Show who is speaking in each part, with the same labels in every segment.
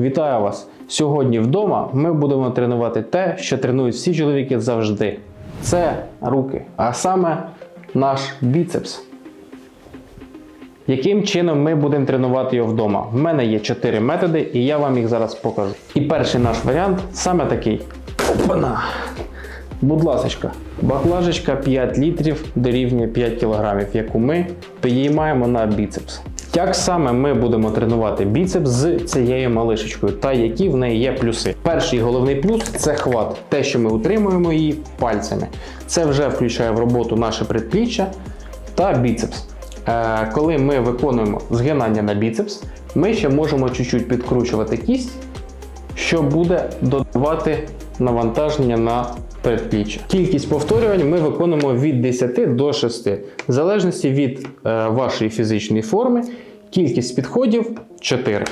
Speaker 1: Вітаю вас! Сьогодні вдома ми будемо тренувати те, що тренують всі чоловіки завжди. Це руки, а саме наш біцепс. Яким чином ми будемо тренувати його вдома? В мене є 4 методи, і я вам їх зараз покажу. І перший наш варіант саме такий. Опана! Будь ласка, баклажечка 5 літрів дорівнює 5 кг, яку ми підіймаємо на біцепс. Як саме ми будемо тренувати біцепс з цією малишечкою та які в неї є плюси? Перший головний плюс це хват, те, що ми утримуємо її пальцями. Це вже включає в роботу наше предпліччя та біцепс. Е, коли ми виконуємо згинання на біцепс, ми ще можемо чуть-чуть підкручувати кість, що буде додавати навантаження на передпліччя. Кількість повторювань ми виконуємо від 10 до 6, в залежності від е, вашої фізичної форми. Кількість підходів 4.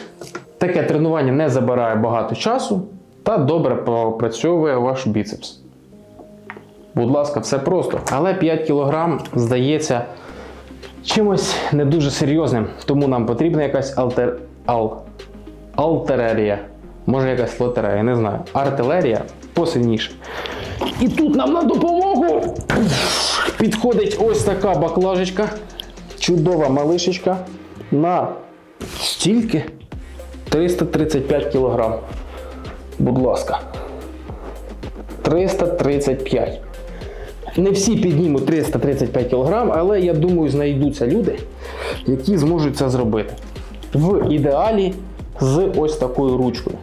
Speaker 1: Таке тренування не забирає багато часу та добре пропрацьовує ваш біцепс. Будь ласка, все просто. Але 5 кг здається чимось не дуже серйозним, тому нам потрібна якась алтер... Ал... алтерерія. Може якась лотерея, не знаю. Артилерія посильніше. І тут нам на допомогу підходить ось така баклажечка, чудова малишечка на стільки 335 кг. Будь ласка. 335. Не всі піднімуть 335 кг, але я думаю, знайдуться люди, які зможуть це зробити. В ідеалі з ось такою ручкою.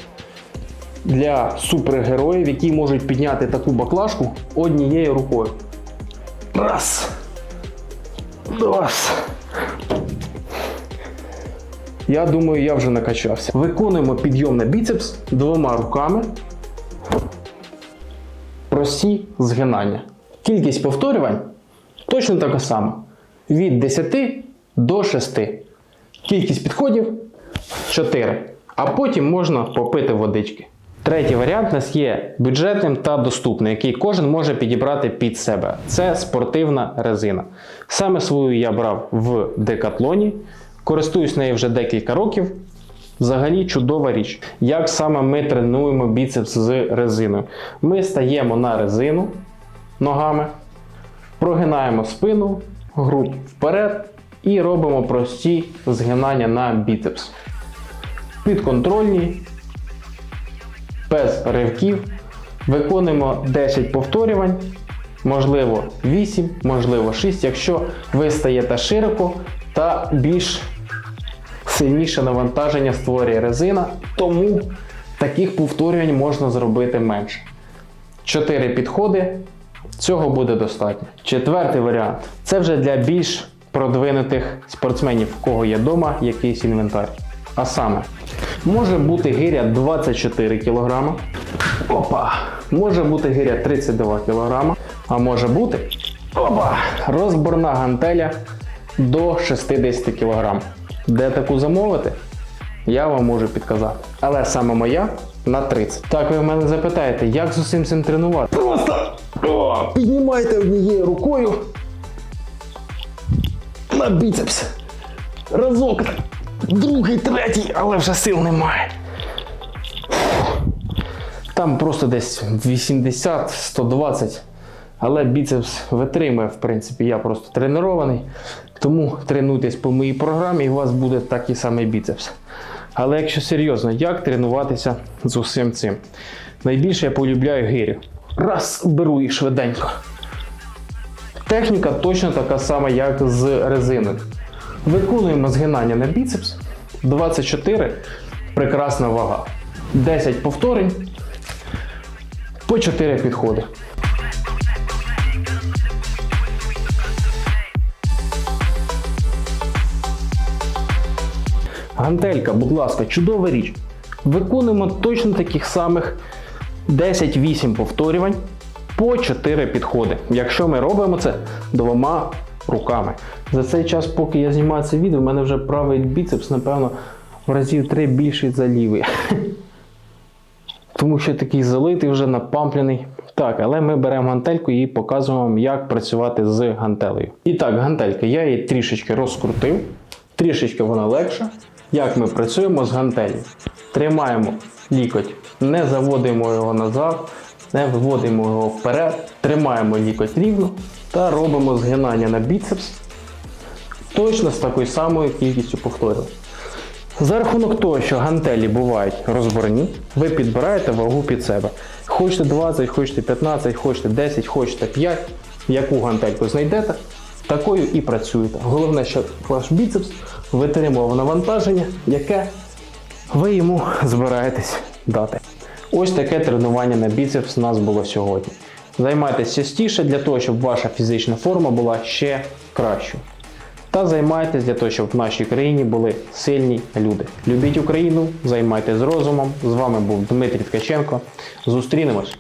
Speaker 1: Для супергероїв, які можуть підняти таку баклажку однією рукою. Раз. Два. Я думаю, я вже накачався. Виконуємо підйом на біцепс двома руками. Прості згинання. Кількість повторювань точно така сама. Від 10 до 6. Кількість підходів 4. А потім можна попити водички. Третій варіант у нас є бюджетним та доступним, який кожен може підібрати під себе. Це спортивна резина. Саме свою я брав в декатлоні, користуюсь нею вже декілька років. Взагалі чудова річ. Як саме ми тренуємо біцепс з резиною? Ми стаємо на резину ногами, прогинаємо спину, грудь вперед і робимо прості згинання на біцепс. Підконтрольні, без ривків. Виконуємо 10 повторювань, можливо 8, можливо 6, якщо ви стаєте широко та більш сильніше навантаження створює резина, тому таких повторювань можна зробити менше. 4 підходи, цього буде достатньо. Четвертий варіант це вже для більш продвинутих спортсменів, в кого є вдома якийсь інвентар. А саме, може бути гиря 24 кг. Опа! Може бути гиря 32 кг. А може бути опа! розборна гантеля до 60 кг. Де таку замовити? Я вам можу підказати. Але саме моя на 30. Так ви в мене запитаєте, як з усім цим тренувати? Просто о, піднімайте однією рукою на біцепс. Разок, другий, третій, але вже сил немає. Там просто десь 80-120. Але біцепс витримує, в принципі, я просто тренований. Тому тренуйтесь по моїй програмі, і у вас буде такий самий біцепс. Але якщо серйозно, як тренуватися з усім цим? Найбільше я полюбляю гирю. Раз, беру їх швиденько. Техніка точно така сама, як з резиною. Виконуємо згинання на біцепс. 24 прекрасна вага. 10 повторень по 4 підходи. Гантелька, будь ласка, чудова річ. Виконуємо точно таких самих 10-8 повторювань по 4 підходи. Якщо ми робимо це двома руками. За цей час, поки я знімаю це відео, в мене вже правий біцепс, напевно, в разів 3 більший за лівий. Тому що такий залитий вже напамплений. Так, але ми беремо гантельку і показуємо вам, як працювати з гантелею. І так, гантелька, я її трішечки розкрутив, трішечки вона легша. Як ми працюємо з гантелью? Тримаємо лікоть, не заводимо його назад, не виводимо його вперед, тримаємо лікоть рівно та робимо згинання на біцепс точно з такою самою кількістю повторів. За рахунок того, що гантелі бувають розборні, ви підбираєте вагу під себе. Хочете 20, хочете 15, хочете 10, хочете 5, яку гантельку знайдете, такою і працюєте. Головне, щоб ваш біцепс витримував навантаження, яке ви йому збираєтесь дати. Ось таке тренування на біцепс у нас було сьогодні. Займайтесь частіше для того, щоб ваша фізична форма була ще кращою. Та займайтесь для того, щоб в нашій країні були сильні люди. Любіть Україну, займайтесь з розумом. З вами був Дмитрій Ткаченко. Зустрінемось!